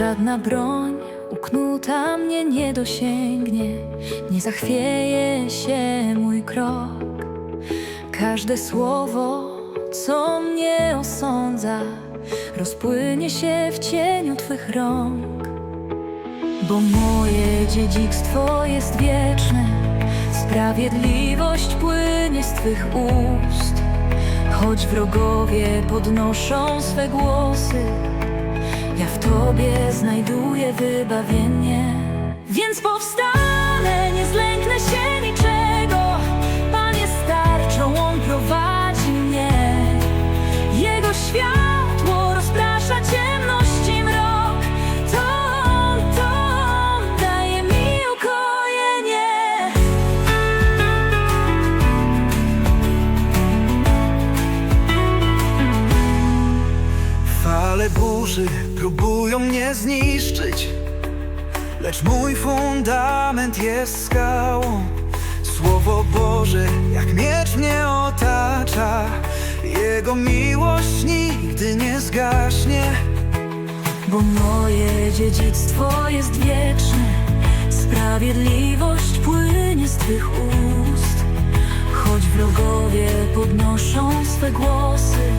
Żadna broń uknuta mnie nie dosięgnie, nie zachwieje się mój krok. Każde słowo, co mnie osądza, rozpłynie się w cieniu Twych rąk. Bo moje dziedzictwo jest wieczne, sprawiedliwość płynie z Twych ust. Choć wrogowie podnoszą swe głosy, ja w Tobie znajduję wybawienie. Więc powstanę, Próbują mnie zniszczyć Lecz mój fundament jest skałą Słowo Boże jak miecz mnie otacza Jego miłość nigdy nie zgaśnie Bo moje dziedzictwo jest wieczne, sprawiedliwość płynie z Twych ust. Choć wrogowie podnoszą swe głosy,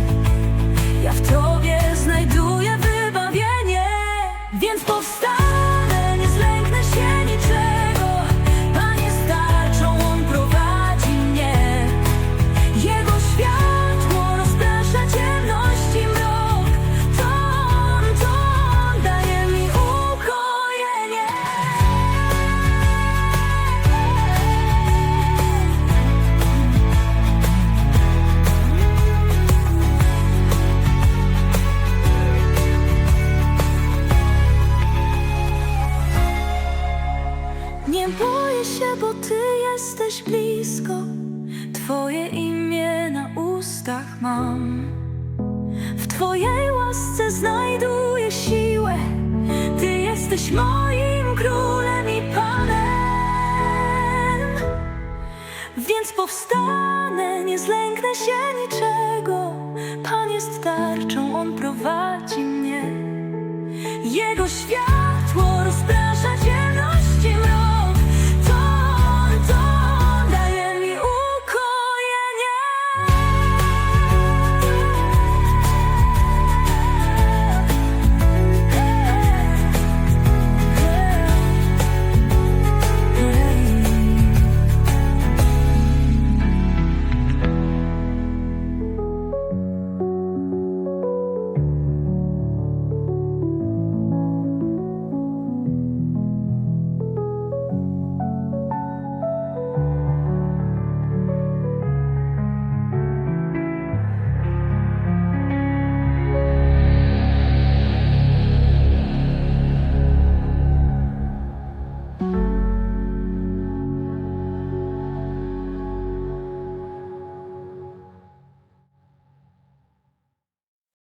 Nie boję się, bo Ty jesteś blisko. Twoje imię na ustach mam. W Twojej łasce znajduję siłę. Ty jesteś moim królem i panem. Więc powstanę, nie zlęknę się niczego. Pan jest tarczą, on prowadzi mnie. Jego światło